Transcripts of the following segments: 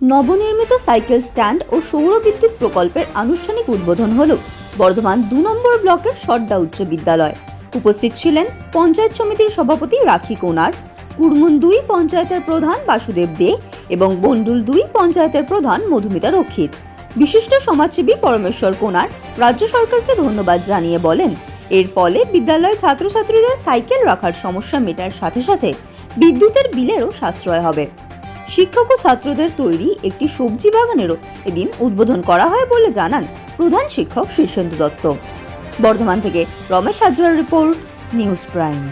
নবনির্মিত cycle stand ও সৌর বিদ্যুৎ প্রকল্পের আনুষ্ঠানিক উদ্বোধন হল বর্ধমান দু নম্বর ব্লকের সর্দা উচ্চ বিদ্যালয়। উপস্থিত ছিলেন পঞ্চায়েত সমিতির সভাপতি রাখি কোনার কুড়মুন দুই পঞ্চায়েতের প্রধান বাসুদেব দে এবং বন্ডুল দুই পঞ্চায়েতের প্রধান মধুমিতা রক্ষিত। বিশিষ্ট সমাজসেবী পরমেশ্বর কোনার রাজ্য সরকারকে ধন্যবাদ জানিয়ে বলেন, এর ফলে বিদ্যালয়ে ছাত্রছাত্রীদের সাইকেল রাখার সমস্যা মেটার সাথে সাথে বিদ্যুতের বিলেরও সাশ্রয় হবে। শিক্ষক ও ছাত্রদের তৈরি একটি সবজি বাগানেরও এদিন উদ্বোধন করা হয় বলে জানান প্রধান শিক্ষক শীর্ষেন্দু দত্ত। বর্ধমান থেকে রমেশ হাজরার রিপোর্ট, নিউজ প্রাইম।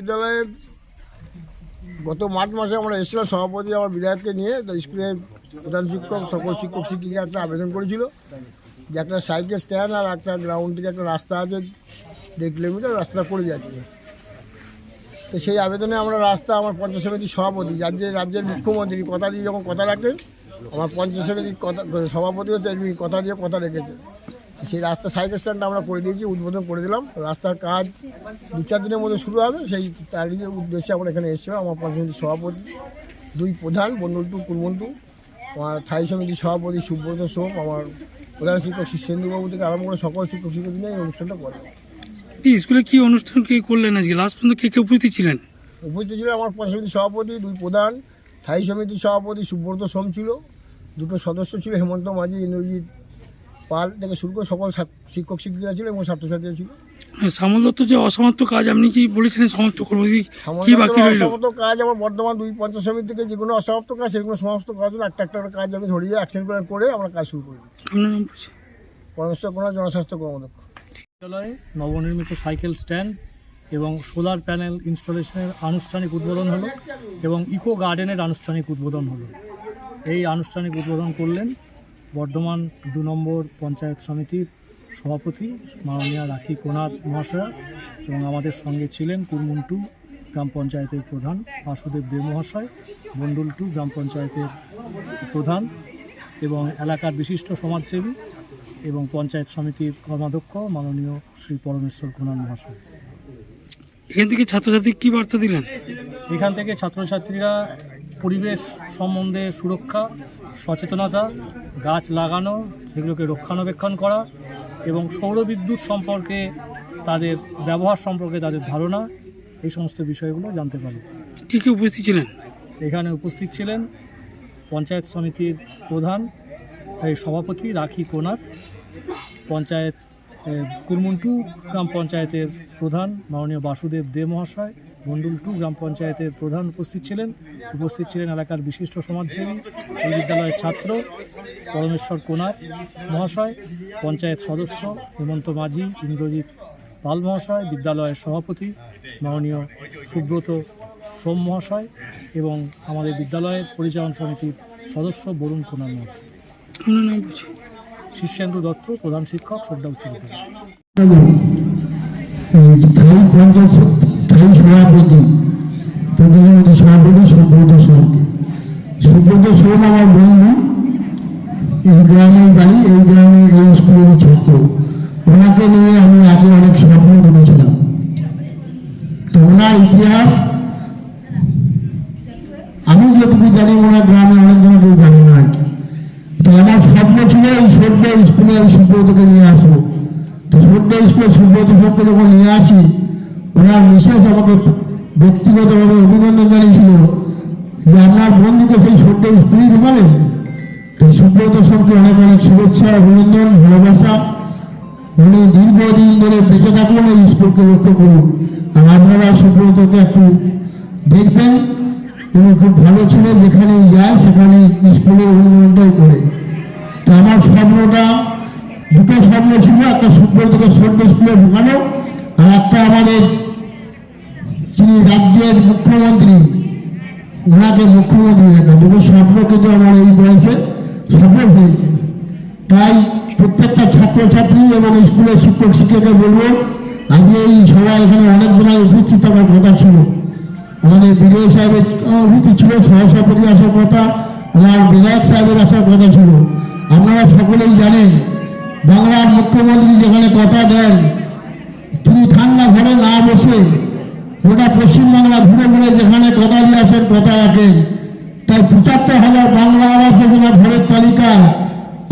বিদ্যালয়ে গত মার্চ মাসে আমরা এসেছিলাম সভাপতি আমার বিধায়ককে নিয়ে। তো স্কুলের প্রধান শিক্ষক, সকল শিক্ষক, শিক্ষিকা একটা আবেদন করেছিল যে একটা সাইকেল স্ট্যান্ড আর একটা গ্রাউন্ড থেকে একটা রাস্তা আছে দেড় কিলোমিটার রাস্তা করে যাচ্ছে। তো সেই আবেদনে আমরা রাস্তা, আমার পঞ্চায়েত সমিতির সভাপতি রাজ্যের রাজ্যের মুখ্যমন্ত্রী, কথা দিয়ে যখন কথা রাখেন, আমার পঞ্চায়েত সমিতির কথা সভাপতিও কথা দিয়ে কথা রেখেছে সেই রাস্তা সাইকেল স্ট্যান্ডটা আমরা করে দিয়েছি উদ্বোধন করে দিলাম। রাস্তার কাজ দু চার দিনের মধ্যে শুরু হবে সেই তারই উদ্দেশ্যে আমরা এখানে এসেছিলাম আমার পঞ্চায়েত সভাপতি দুই প্রধান বন্ডলটু কুলমন্টু আমার স্থায়ী সমিতির সভাপতি সুব্রত সোম আমার প্রধান শিক্ষক শীর্ষেন্দুবাবু থেকে আরম্ভ করে সকল শিক্ষক শিক্ষক নিয়ে এই অনুষ্ঠানটা করে স্কুলে কি অনুষ্ঠান কি করলেন আজকে? লাস্ট পর্যন্ত কে কে উপস্থিত ছিলেন? উপস্থিত ছিল আমার সমিতির সভাপতি দুই প্রধান স্থায়ী সমিতির সভাপতি সুব্রত সোম ছিল দুটো সদস্য ছিল হেমন্ত মাঝি ইন্দ্রজিৎ পাল থেকে শুরু করে সকল শিক্ষক শিক্ষিকা ছিল এবং ছাত্রছাত্রীরা ছিল। সামল দত্ত যে অসমাপ্ত কাজ আপনি কি বলেছিলেন সমাপ্ত করব? কি বাকি রইল? অসমাপ্ত কাজ আমার বর্তমান দুই পঞ্চায়েত সমিতি থেকে যেগুলো অসমাপ্ত কাজ সেগুলো সমাপ্ত করার জন্য একটা একটা কাজ আমি ধরিয়ে অ্যাকশন প্ল্যান করে আমরা কাজ শুরু করি পরামর্শ করা জনস্বাস্থ্য কর্মদক্ষ। বিদ্যালয়ে নবনির্মিত সাইকেল স্ট্যান্ড এবং সোলার প্যানেল ইনস্টলেশনের আনুষ্ঠানিক উদ্বোধন হলো এবং ইকো গার্ডেনের আনুষ্ঠানিক উদ্বোধন হলো। এই আনুষ্ঠানিক উদ্বোধন করলেন বর্ধমান দু নম্বর পঞ্চায়েত সমিতির সভাপতি মাননীয়া রাখি কোনার মহাশয়া এবং আমাদের সঙ্গে ছিলেন কুরমুন্টু গ্রাম পঞ্চায়েতের প্রধান বাসুদেব দেব মহাশয় বন্ডুলটু গ্রাম পঞ্চায়েতের প্রধান এবং এলাকার বিশিষ্ট সমাজসেবী এবং পঞ্চায়েত সমিতির কর্মাধ্যক্ষ মাননীয় শ্রী পরমেশ্বর কুনার মহাশয়। এখান থেকে ছাত্রছাত্রী কী বার্তা দিলেন? এখান থেকে ছাত্রছাত্রীরা পরিবেশ সম্বন্ধে সুরক্ষা সচেতনতা গাছ লাগানো সেগুলোকে রক্ষণাবেক্ষণ করা এবং সৌরবিদ্যুৎ সম্পর্কে তাদের ব্যবহার সম্পর্কে তাদের ধারণা এই সমস্ত বিষয়গুলো জানতে পারে কে কে উপস্থিত ছিলেন? এখানে উপস্থিত ছিলেন পঞ্চায়েত সমিতির প্রধান এই সভাপতি রাখি কোনার পঞ্চায়েত কুরমুন্টু গ্রাম পঞ্চায়েতের প্রধান মাননীয় বাসুদেব দে মহাশয় মন্ডুল টু গ্রাম পঞ্চায়েতের প্রধান উপস্থিত ছিলেন। উপস্থিত ছিলেন এলাকার বিশিষ্ট সমাজসেবী এই বিদ্যালয়ের ছাত্র পরমেশ্বর কোনার মহাশয় পঞ্চায়েত সদস্য হেমন্ত মাঝি ইন্দ্রজিৎ পাল মহাশয় বিদ্যালয়ের সভাপতি মাননীয় সুব্রত সোম মহাশয় এবং আমাদের বিদ্যালয়ের পরিচালন সমিতির সদস্য বরুণ কুমার মহাশয়। শীর্ষেন্দু দত্ত প্রধান শিক্ষক সর্দা উচ্চ বিদ্যালয়। স্থায়ী সভাপতি প্রতিনিধি সভাপতি সুব্রত সোমকে সুব্রত সোম আমার বন্ধু। এই গ্রামে বাড়ি, এই গ্রামে এই স্কুলের ছাত্র। ওনাকে নিয়ে আমি আগে অনেক স্বপ্ন দেখেছিলাম। তো ওনার ইতিহাস, আমি যতটুকু জানি ওনার গ্রামে অনেকজন কেউ না আর কি। তো আমার স্বপ্ন ছিল এই সদ্য স্কুলে এই সুব্রতকে নিয়ে আসব। তো সদ্য স্কুলে সুব্রত সবকে যখন নিয়ে আসি ওনার বিশেষ আমাকে ব্যক্তিগতভাবে অভিনন্দন জানিয়েছিল যে আপনার বন্ধুকে সেই সদ্য স্কুলে ঢুকালেন তো সুব্রত সবকে অনেক অনেক শুভেচ্ছা, অভিনন্দন, ভালোবাসা। উনি দীর্ঘদিন ধরে বেঁচে থাকুন, এই স্কুলকে লক্ষ্য করুন। আর আপনারা সুব্রতকে একটু দেখবেন। উনি খুব ভালো ছিল যেখানেই যায় সেখানে স্কুলের উন্নয়নটাই করে। তো আমার স্বপ্নটা, দুটো স্বপ্ন ছিল, একটা সুব্রতকে ছোট্ট স্কুলে ঢুকানো আর একটা আমাদের যিনি রাজ্যের মুখ্যমন্ত্রী। ওনাকে মুখ্যমন্ত্রী রেখা দুটো স্বপ্ন কিন্তু আমার এই বয়সে সফল হয়েছে। তাই প্রত্যেকটা ছাত্রছাত্রী এবং স্কুলের শিক্ষক, শিক্ষিকাকে বলব, আজকে এই সবাই এখানে অনেক জনায় উপস্থিত থাকার কথা ছিল। আমাদের বিডিও সাহেবের উপস্থিত ছিল, সহসভাপতি আসার কথা আমার বিধায়ক সাহেবের আসার কথা ছিল। আপনারা সকলেই জানেন, বাংলার মুখ্যমন্ত্রী যেখানে কথা দেন, তিনি ঠান্ডা ঘরে না বসে গোটা পশ্চিমবাংলা ঘুরে ঘুরে যেখানে কথা দিয়ে আসেন কথা রাখেন। তাই পঁচাত্তর হাজার বাংলা আবাস যোজনা ঘরের তালিকা,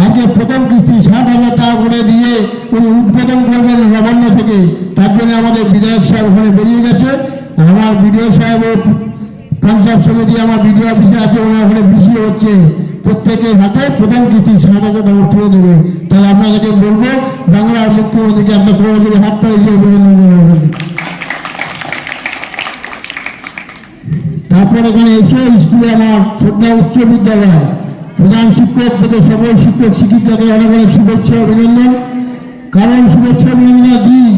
আজকে প্রথম কিস্তি ষাট হাজার টাকা করে দিয়ে উনি উদ্বোধন করবেন নবান্ন থেকে। তার জন্য আমাদের বিধায়ক সাহেব ওখানে বেরিয়ে গেছে। আমার বিডিও সাহেবও পঞ্চায়েত সমিতি, আমার বিডিও অফিসে আছে, ওনার ওখানে বেশি হচ্ছে। প্রত্যেকের হাতে প্রথম কিস্তি ষাট হাজার টাকা তুলে দেবে। তাই আপনাদেরকে বলব, বাংলার মুখ্যমন্ত্রীকে দেবে হাত পায়ে দিয়ে অভিনন্দন জানাবেন তারপর এখানে এসে স্কুলে আমার ছোট্টা উচ্চ বিদ্যালয়। প্রধান শিক্ষক থেকে সকল শিক্ষক, শিক্ষিকাকে অনেক অনেক শুভেচ্ছা অভিনন্দন। কারণ শুভেচ্ছা অভিনন্দন দিই।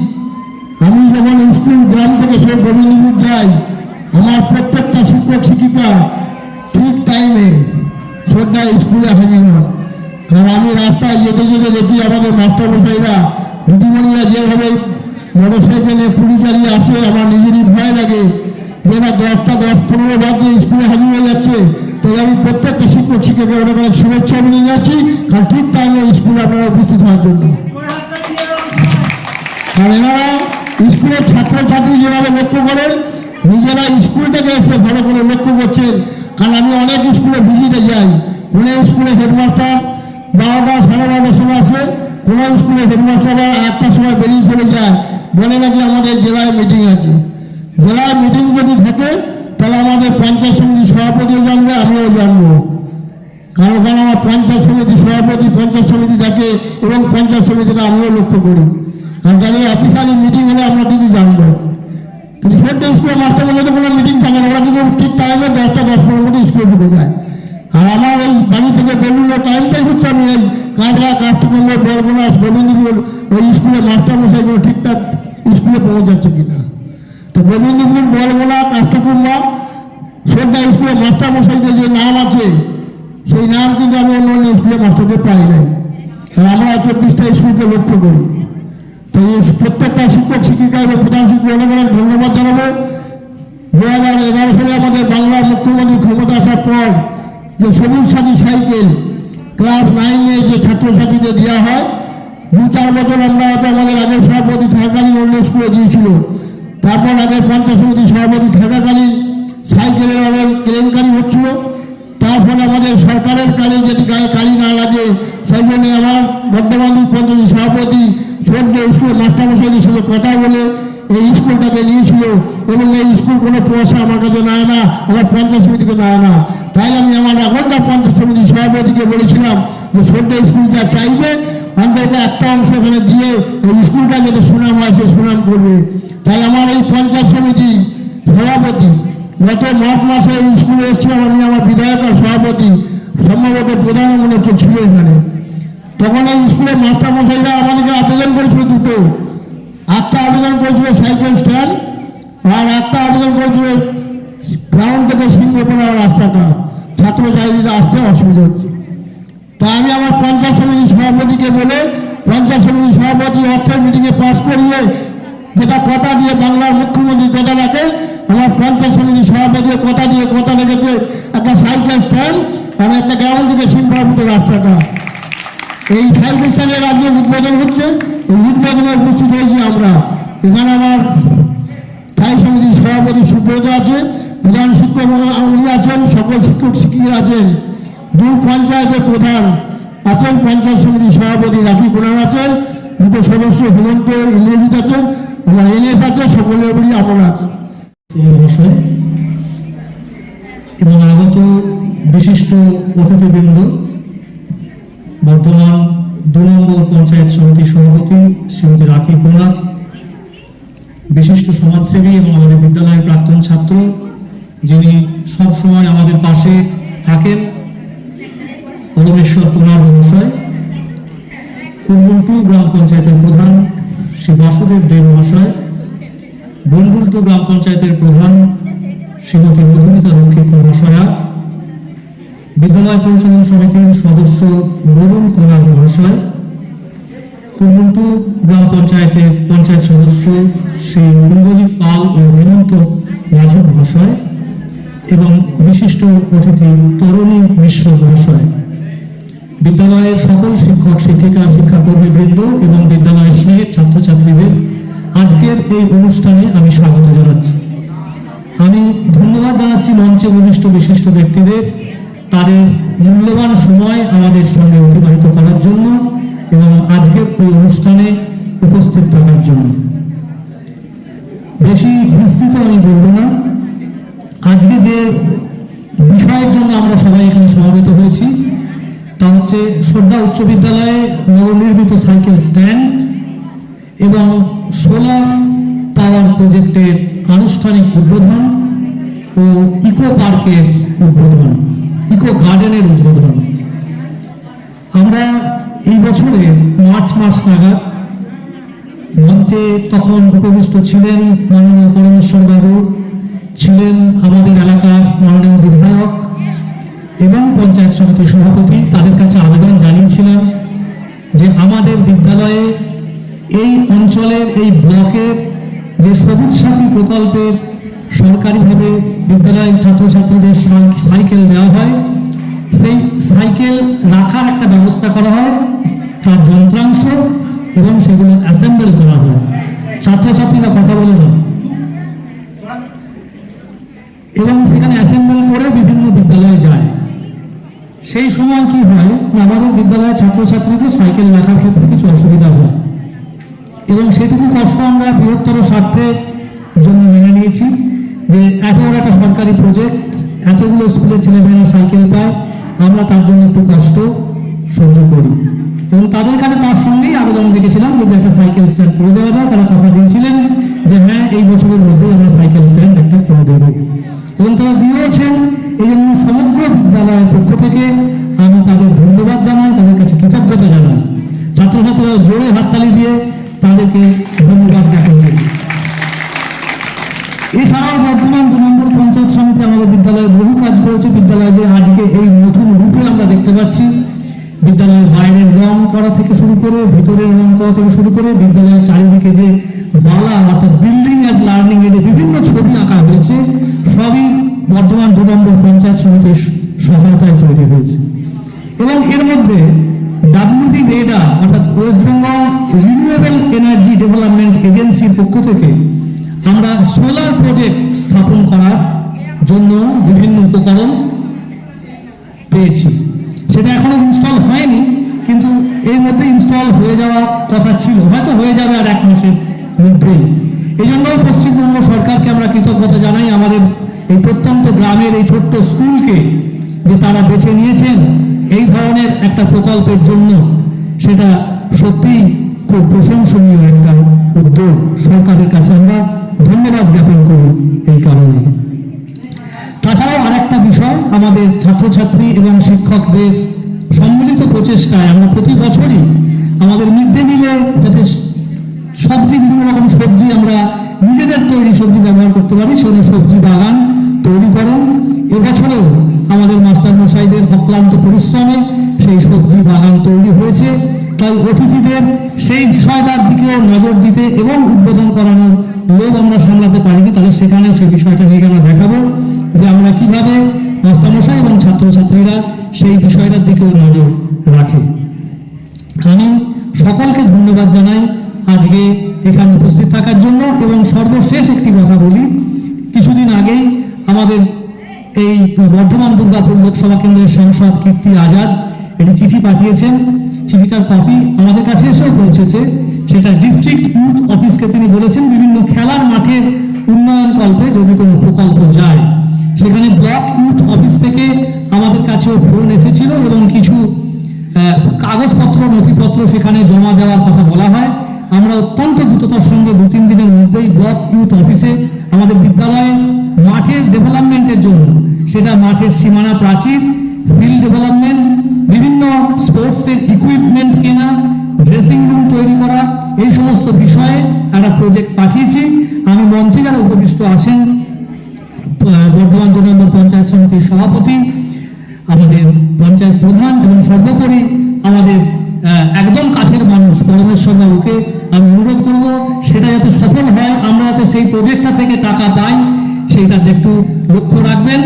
আমি যখন স্কুল গ্রাম থেকে সব গোবিন্দপুর যাই, আমার প্রত্যেকটা শিক্ষক, শিক্ষিকা ঠিক টাইমে শ্রদ্ধা স্কুলে হাজির হন কারণ আমি রাস্তায় যেতে যেতে দেখি আমাদের মাস্টারমশাইরা দিদিমণিরা যেভাবে মোটর সাইকেলে পুলি চালিয়ে আসে, আমার নিজেরই ভয় লাগে। যে না দশটা দশ পনেরো বাজে স্কুলে হাজির হয়ে যাচ্ছে। তাই আমি প্রত্যেকটা শিক্ষক শিক্ষকের অনেক অনেক শুভেচ্ছা আমি নিয়ে যাচ্ছি। কারণ ঠিক টাইমে স্কুলে আপনারা উপস্থিত হওয়ার জন্য। কারণ এনারা স্কুলের ছাত্রছাত্রী যেভাবে লক্ষ্য করেন, নিজেরা স্কুলটাকে এসে ভালো করে লক্ষ্য করছেন। কারণ আমি অনেক স্কুলে ভিজিটে যাই। কোনো স্কুলে হেডমাস্টার বারোটা সাড়ে বারোটার সময় আসে, কোনো স্কুলে হেডমাস্টার একটার সময় বেরিয়ে চলে যায়। বলে নাকি আমাদের জেলায় মিটিং আছে। জেলায় মিটিং যদি থাকে, তাহলে আমাদের পঞ্চায়েত সমিতির সভাপতিও জানবে, আমিও জানব। কারণ ওখানে আমার পঞ্চায়েত সমিতি সভাপতি, পঞ্চায়েত সমিতি দেখে এবং পঞ্চায়েত সমিতিটা আমিও লক্ষ্য করি। কারণ তাদের অফিসিয়ালি মিটিং হলে আমরা কিন্তু জানব। কিন্তু সদ্য স্কুলের মাস্টার মধ্যে কোনো মিটিং থাকে না, ওরা কিন্তু ঠিক টাইমে দশটা, দশ পনেরো মধ্যে স্কুলে ঢুকে যায়। আর আমার এই বাড়ি থেকে বেলুন টাইমটাই হচ্ছে আমি এই কাঁচরা কাস্টমার বরগোনাস গোবিন্দপুর ওই স্কুলে মাস্টার মশাইগুলো ঠিকঠাক স্কুলে পৌঁছাচ্ছে কিনা। তো গোবিন্দপুর বরগোনা কাষ্টকুম্বা সদ্যা স্কুলে মাস্টার মশাইদের যে নাম আছে, সেই নাম কিন্তু আমি অন্য অন্য স্কুলে মাস্টারদের পাই নাই। আমরা চব্বিশটা স্কুলকে লক্ষ্য করি। তো প্রত্যেকটা শিক্ষক শিক্ষিকা এবং প্রধান শিক্ষক অনেক ধন্যবাদ জানাব। দু হাজার এগারো সালে আমাদের বাংলার মুখ্যমন্ত্রী ক্ষমতা আসার পর যে সবুজ সাথী সাইকেল, ক্লাস নাইনে যে ছাত্রছাত্রীদের দেওয়া হয়, দু চার বছর আমরা হয়তো আমাদের আগের সভাপতি থাকাকালীন অন্য স্কুলে দিয়েছিল। তারপর আগে পঞ্চায়েত সমিতি সভাপতি থাকাকালীন সাইকেলের অনেক কেলেঙ্কারি হচ্ছিল। তার ফলে আমাদের সরকারের কালে যদি গায়ে কালি না লাগে, সেই জন্য আমার বর্ধমান পঞ্চায়েত সভাপতি সদ্য স্কুল মাস্টারমশাইদের সাথে কথা বলে এই স্কুলটাকে নিয়েছিল এবং এই স্কুল কোনো পয়সা আমার কাছে নেয় না, আমার পঞ্চায়েত সমিতিকে নেয় না। তাই আমি আমার এখনকার পঞ্চায়েত সমিতি সভাপতিকে বলেছিলাম যে সদ্য স্কুল যা চাইবে, অন্তত একটা অংশ এখানে দিয়ে এই স্কুলটা যাতে সুনাম হয়, সে সুনাম করবে। তাই আমার এই পঞ্চায়েত সমিতি সভাপতি, গত মার্চ মাসে স্কুলে এসেছিলাম আমি, আমার বিধায়ক আর সভাপতি, সম্ভবত প্রধান মনে হচ্ছে ছিল এখানে। তখন এই স্কুলের মাস্টার মশাইরা আমাদেরকে আবেদন করেছিল দুটো। একটা আবেদন করেছিল সাইকেল স্ট্যান্ড, আর একটা আবেদন করেছিল গ্রাউন্ড থেকে সিংহপুরা রাস্তাটা। ছাত্র ছাত্রীরা আসতে অসুবিধা হচ্ছে। তা আমি আমার পঞ্চায়েত সমিতি সভাপতিকে বলে, পঞ্চায়েত সমিতি সভাপতি অর্থের মিটিংয়ে পাস করিয়ে যেটা কথা দিয়ে বাংলার মুখ্যমন্ত্রী কথা রাখে, আমার পঞ্চায়েত সমিতি সভাপতি কথা দিয়ে কথা রেখেছে একটা সাইকেল স্ট্যান্ড আর একটা গ্রাউন্ড থেকে সিংহপুর রাস্তাটা। এই সাইকেল স্ট্যান্ডের আজকে উদ্বোধন হচ্ছে, এই উদ্বোধনে উপস্থিত হয়েছি আমরা। এখানে আমার স্থায়ী সমিতির সভাপতি সুব্রত আছে, প্রধান শিক্ষক উনি আছেন, সকল শিক্ষক শিক্ষিকা আছেন। দুই পঞ্চায়েতের প্রধান আছেন, পঞ্চায়েত সমিতির সভাপতি রাখি কুনার আছেন, দুটো সদস্য হেমন্ত ইংরেজিত আছেন এবং আগত বিশিষ্ট অতিথিবৃন্দ, বর্তমান দু নম্বর পঞ্চায়েত সমিতির সভাপতি শ্রীমতী রাখি কুমার, বিশিষ্ট সমাজসেবী এবং আমাদের বিদ্যালয়ের প্রাক্তন ছাত্র, যিনি সব সময় আমাদের পাশে থাকেন, পরমেশ্বর কুমার মহাশয় কুলবুলটু গ্রাম পঞ্চায়েতের প্রধান শ্রী বাসুদেব দেব মহাশয় বনগুলটু গ্রাম পঞ্চায়েতের প্রধান শ্রীমতী মধুমিতা রক্ষিত মহাশয়া বিদ্যালয় পরিচালনা সমিতির সদস্য বরুণ কুমার মহাশয় কুমন্টু গ্রাম পঞ্চায়েতের পঞ্চায়েত সদস্য শ্রী ইন্দ্রজিৎ পাল ও হেমন্ত মাঝি মহাশয় এবং বিশিষ্ট অতিথি তরুণী মিশ্র মহাশয়। বিদ্যালয়ের সকল শিক্ষক, শিক্ষিকা শিক্ষাকর্মী বৃন্দ এবং বিদ্যালয়ের স্নেহের ছাত্রছাত্রীদের আজকের এই অনুষ্ঠানে আমি স্বাগত জানাচ্ছি। আমি ধন্যবাদ জানাচ্ছি মঞ্চে ঘনিষ্ঠ বিশিষ্ট ব্যক্তিদের তাদের মূল্যবান সময় আমাদের সঙ্গে অতিবাহিত করার জন্য এবং আজকের এই অনুষ্ঠানে উপস্থিত থাকার জন্য বেশি বিস্তৃত আমি বলব না আজকে যে বিষয়ের জন্য আমরা সবাই এখানে সমবেত হয়েছি তা হচ্ছে শ্রদ্ধা উচ্চ বিদ্যালয়ে নবনির্মিত সাইকেল স্ট্যান্ড এবং সোলার পাওয়ার প্রজেক্টের আনুষ্ঠানিক উদ্বোধন ও ইকো পার্কের উদ্বোধন, ইকো গার্ডেনের উদ্বোধন। আমরা এই বছরে মার্চ মাস নাগাদ মঞ্চে তখন উপবিষ্ট ছিলেন মাননীয় পরমেশ্বর বাবু, ছিলেন আমাদের এলাকার মাননীয় এবং পঞ্চায়েত সমিতির সভাপতি তাদের কাছে আবেদন জানিয়েছিলাম যে আমাদের বিদ্যালয়ে এই অঞ্চলের এই ব্লকের যে সবুজ সাথী প্রকল্পের সরকারিভাবে বিদ্যালয়ের ছাত্রছাত্রীদের সাইকেল দেওয়া হয়, সেই সাইকেল রাখার একটা ব্যবস্থা করা হয়, তার যন্ত্রাংশ এবং সেগুলো অ্যাসেম্বল করা হয়। ছাত্রছাত্রীরা কথা বলে না এবং সেখানে অ্যাসেম্বল করে বিভিন্ন বিদ্যালয়ে যায়। সেই সময় কি হয় আমাদের বিদ্যালয়ের ছাত্রছাত্রীদের সাইকেল রাখার ক্ষেত্রে কিছু অসুবিধা হয়। এবং সেটুকু কষ্ট আমরা বৃহত্তর স্বার্থের জন্য মেনে নিয়েছি যে এত বড় একটা সরকারি প্রজেক্ট এতগুলো স্কুলের ছেলেমেয়েরা সাইকেল পায়, আমরা তার জন্য একটু কষ্ট সহ্য করি। এবং তাদের কাছে তার সঙ্গেই আবেদন রেখেছিলাম যদি একটা সাইকেল স্ট্যান্ড করে দেওয়া যায়। তারা কথা দিয়েছিলেন যে হ্যাঁ এই বছরের মধ্যে আমরা সাইকেল স্ট্যান্ড একটা করে দেবো। এবং তারা দিয়েওছেন এই জন্য সমগ্র বিদ্যালয়ের পক্ষ থেকে আমি তাদের ধন্যবাদ জানাই, তাদের কাছে কৃতজ্ঞতা জানাই। ছাত্রছাত্রীরা জোরে হাততালি দিয়ে তাদেরকে ধন্যবাদ জ্ঞাপন এছাড়াও বর্তমান দু নম্বর পঞ্চায়েত সমিতি আমাদের বিদ্যালয়ে বহু কাজ করেছে। বিদ্যালয়ে যে আজকে এই নতুন রূপে আমরা দেখতে পাচ্ছি, বিদ্যালয়ের বাইরের রং করা থেকে শুরু করে, ভিতরের রং করা থেকে শুরু করে, বিদ্যালয়ের চারিদিকে যে বালা, অর্থাৎ বিল্ডিং অ্যাজ লার্নিং এর বিভিন্ন ছবি আঁকা হয়েছে সবই বর্তমান দু নম্বর পঞ্চায়েত সমিতির সহায়তায় তৈরি হয়েছে। এবং এর মধ্যে ডাব্লিউডি রেডা অর্থাৎ West Bengal renewable energy development এজেন্সির পক্ষ থেকে আমরা সোলার প্রজেক্ট স্থাপন করার জন্য বিভিন্ন উপকরণ পেয়েছি। সেটা এখনও ইনস্টল হয়নি, কিন্তু এর মধ্যে ইনস্টল হয়ে যাওয়ার কথা ছিল। হয়তো হয়ে যাবে আর এক মাসের মধ্যেই। এই জন্য পশ্চিমবঙ্গ সরকারকে আমরা কৃতজ্ঞতা জানাই আমাদের এই প্রত্যন্ত গ্রামের এই ছোট্ট স্কুলকে যে তারা বেছে নিয়েছেন, এই ধরনের একটা প্রকল্পের জন্য সেটা সত্যিই খুব প্রশংসনীয় একটা উদ্যোগ সরকারের কাছে। আমরা ধন্যবাদ জ্ঞাপন করি এই কারণে। তাছাড়াও আরেকটা বিষয়, আমাদের ছাত্রছাত্রী এবং শিক্ষকদের সম্মিলিত প্রচেষ্টায় আমরা প্রতি বছরই আমাদের মিড ডে মিলে যাতে সবজি বিভিন্ন রকম সবজি আমরা নিজেদের তৈরি সবজি ব্যবহার করতে পারি সেজন্য সবজি বাগান তৈরি করেন। এবছরেও আমাদের মাস্টার মশাইদের অক্লান্ত পরিশ্রমে সেই সবজি বাগান তৈরি হয়েছে। তাই অতিথিদের সেই বিষয়টার দিকেও নজর দিতে এবং উদ্বোধন করানোর লোক আমরা সামলাতে পারিনি। তাহলে সেখানেও সেই বিষয়টা নিয়ে আমরা দেখাবো যে আমরা কীভাবে মাস্টারমশাই এবং ছাত্রছাত্রীরা সেই বিষয়টার দিকেও নজর রাখে। আমি সকলকে ধন্যবাদ জানাই আজকে এখানে উপস্থিত থাকার জন্য এবং সর্বশেষ একটি কথা বলি। কিছুদিন আগেই আমাদের এই বর্ধমান দুর্গাপুর লোকসভা কেন্দ্রের সাংসদ কীর্তি আজাদ একটি চিঠি পাঠিয়েছেন। চিঠিটার কপি আমাদের কাছে এসেও পৌঁছেছে। সেটা ডিস্ট্রিক্ট ইউথ অফিসকে তিনি বলেছেন, বিভিন্ন খেলার মাঠের উন্নয়ন কল্পে যদি কোনো প্রকল্প যায়। সেখানে ব্লক ইউথ অফিস থেকে আমাদের কাছেও ফোন এসেছিল এবং কিছু কাগজপত্র, নথিপত্র সেখানে জমা দেওয়ার কথা বলা হয়। আমরা অত্যন্ত দ্রুততার সঙ্গে দু তিন দিনের মধ্যেই ব্লক ইউথ অফিসে আমাদের বিদ্যালয়ে মাঠের ডেভেলপমেন্টের জন্য। সেটা মাঠের সীমানা প্রাচীর ফিল্ড ডেভেলপমেন্ট বিভিন্ন স্পোর্টসের ইকুইপমেন্ট কেনা ড্রেসিং রুম তৈরি করা, এই সমস্ত বিষয়ে একটা প্রজেক্ট পাঠিয়েছি। আমি মঞ্চে যারা উপবিষ্ট আছেন বর্ধমান দু নম্বর পঞ্চায়েত সমিতির সভাপতি, আমাদের পঞ্চায়েত প্রধান এবং সর্বোপরি আমাদের একদম কাছের মানুষ, পরমেশ্বর বাবুকে আমি অনুরোধ করব, সেটা যাতে সফল হয়, আমরা যাতে সেই প্রজেক্টটা থেকে টাকা পাই। সেইটা একটু লক্ষ্য রাখবেন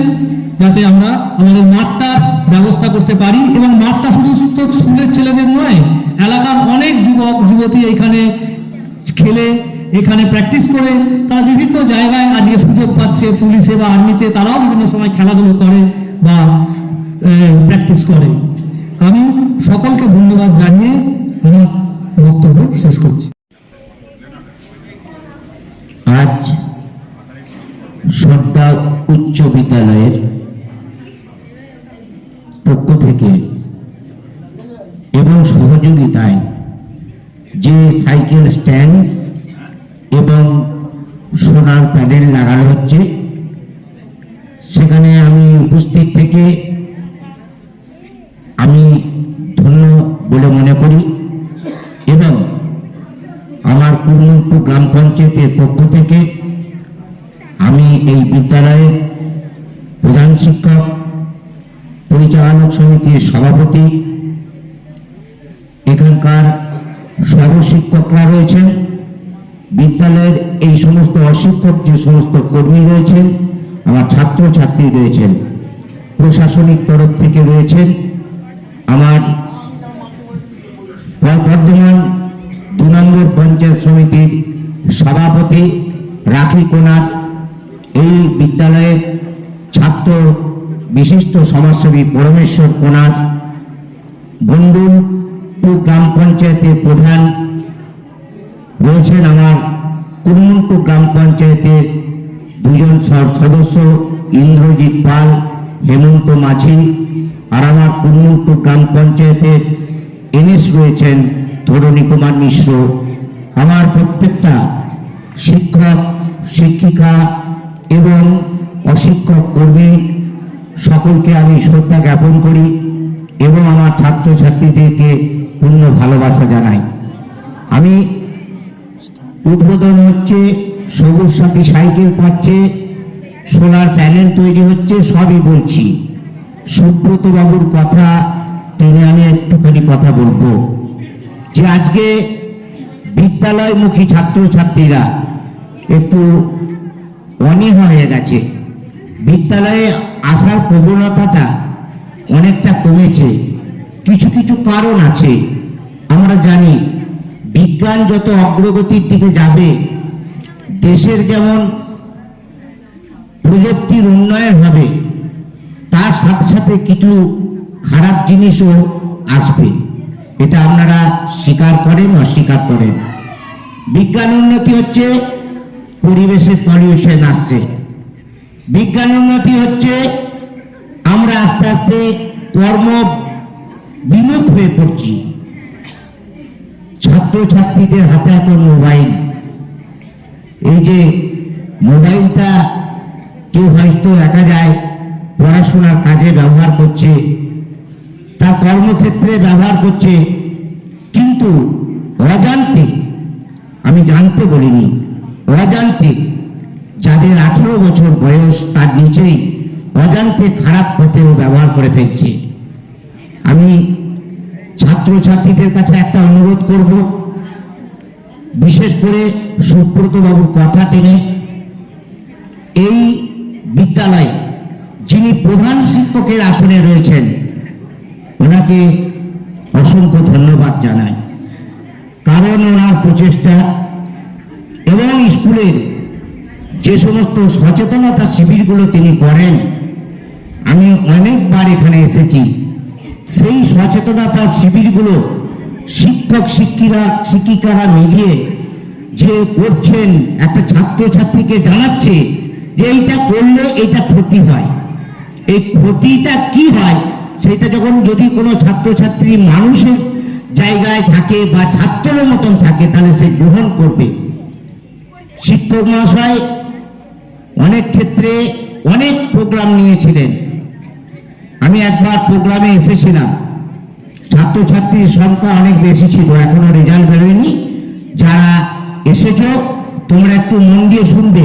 যাতে আমরা আমাদের মাঠটার ব্যবস্থা করতে পারি এবং মাঠটা শুধু স্কুলের ছেলেদের নয়, এলাকার অনেক যুবক, যুবতী এখানে খেলে, এখানে প্র্যাকটিস করে, তারা বিভিন্ন জায়গায় আজকে সুযোগ পাচ্ছে পুলিশে বা আর্মিতে তারাও বিভিন্ন সময় খেলাধুলো করে বা প্র্যাকটিস করে। আমি সকলকে ধন্যবাদ জানিয়ে আমার বক্তব্য শেষ করছি। আজ উচ্চ বিদ্যালয়ের পক্ষ থেকে এবং সহযোগিতায় যে সাইকেল স্ট্যান্ড এবং সোলার প্যানেল লাগানো হচ্ছে সেখানে আমি উপস্থিত থেকে আমি ধন্য বলে মনে করি এবং আমার কুর্মুলপুর গ্রাম পঞ্চায়েতের পক্ষ থেকে আমি এই বিদ্যালয়ের প্রধান শিক্ষক, পরিচালক সমিতির সভাপতি, এখানকার সহশিক্ষকরা রয়েছেন। বিদ্যালয়ের এই সমস্ত অশিক্ষক, যে সমস্ত কর্মী রয়েছেন, আমার ছাত্র ছাত্রী রয়েছেন, প্রশাসনিক তরফ থেকে রয়েছেন। আমার বর্ধমান দু নম্বর পঞ্চায়েত সমিতির সভাপতি রাখি কোনার এই বিদ্যালয়ের ছাত্র বিশিষ্ট সমাজসেবী পরমেশ্বর কোনার বন্ধুপুর গ্রাম পঞ্চায়েতের প্রধান রয়েছেন আমার কুরমুন্টু গ্রাম পঞ্চায়েতের দুজন সদস্য ইন্দ্রজিৎ পাল, হেমন্ত মাঝি আর আমার কুরমুন্টু গ্রাম পঞ্চায়েতের এনএস রয়েছেন ধরণী কুমার মিশ্র। আমার প্রত্যেকটা শিক্ষক, শিক্ষিকা এবং অশিক্ষক কর্মী সকলকে আমি শ্রদ্ধা জ্ঞাপন করি এবং আমার ছাত্রছাত্রীদেরকে পূর্ণ ভালোবাসা জানাই। আমি উদ্বোধন হচ্ছে, সবুজ সাথী সাইকেল পাচ্ছে, সোলার প্যানেল তৈরি হচ্ছে, সবই বলছি। সুব্রত বাবুর কথা টেনে আমি একটুখানি কথা বলব। যে আজকে বিদ্যালয়মুখী ছাত্রছাত্রীরা একটু অনীহা হয়ে গেছে। বিদ্যালয়ে আসার প্রবণতাটা অনেকটা কমেছে। কিছু কিছু কারণ আছে। আমরা জানি, বিজ্ঞান যত অগ্রগতির দিকে যাবে, দেশের যেমন প্রযুক্তির উন্নয়ন হবে, তার সাথে সাথে কিছু খারাপ জিনিসও আসবে। এটা আপনারা স্বীকার করেন, অস্বীকার করেন। বিজ্ঞান উন্নতি হচ্ছে পরিবেশের পলিউশন আসছে বিজ্ঞান উন্নতি হচ্ছে, আমরা আস্তে আস্তে কর্ম বিমুখ হয়ে পড়ছি। ছাত্রছাত্রীদের হাতে এখন মোবাইল। এই যে মোবাইলটা কেউ হয়তো দেখা যায়, পড়াশোনার কাজে ব্যবহার করছে, তার কর্মক্ষেত্রে ব্যবহার করছে, কিন্তু অজান্তে, আমি জানতে বলিনি। অজান্তে যাদের আঠেরো বছর বয়স, তার নিচেই অজান্তে খারাপ পথেও ব্যবহার করে ফেলছে। আমি ছাত্রছাত্রীদের কাছে একটা অনুরোধ করব, বিশেষ করে সুব্রত বাবুর কথা টেনে। এই বিদ্যালয়ে, যিনি প্রধান শিক্ষকের আসনে রয়েছেন, ওনাকে অসংখ্য ধন্যবাদ জানাই। কারণ ওনার প্রচেষ্টা এবং স্কুলের যে সমস্ত সচেতনতা শিবিরগুলো তিনি করেন, আমি অনেকবার এখানে এসেছি। সেই সচেতনতা শিবিরগুলো শিক্ষক শিক্ষিরা শিক্ষিকারা মিলিয়ে যে করছেন, একটা ছাত্রছাত্রীকে জানাচ্ছে যে এইটা করলে এইটা ক্ষতি হয়। এই ক্ষতিটা কি হয়, সেটা যখন যদি কোনো ছাত্রছাত্রী মানুষের জায়গায় থাকে বা ছাত্রের মতন থাকে, তাহলে সে গ্রহণ করবে। শিক্ষক মহাশয় অনেক ক্ষেত্রে অনেক প্রোগ্রাম নিয়েছিলেন। আমি একবার প্রোগ্রামে এসেছিলাম। ছাত্রছাত্রীর সংখ্যা অনেক বেশি ছিল, এখনও রেজাল্ট বেরোয়নি। যারা এসেছ, তোমরা একটু মন দিয়ে শুনবে।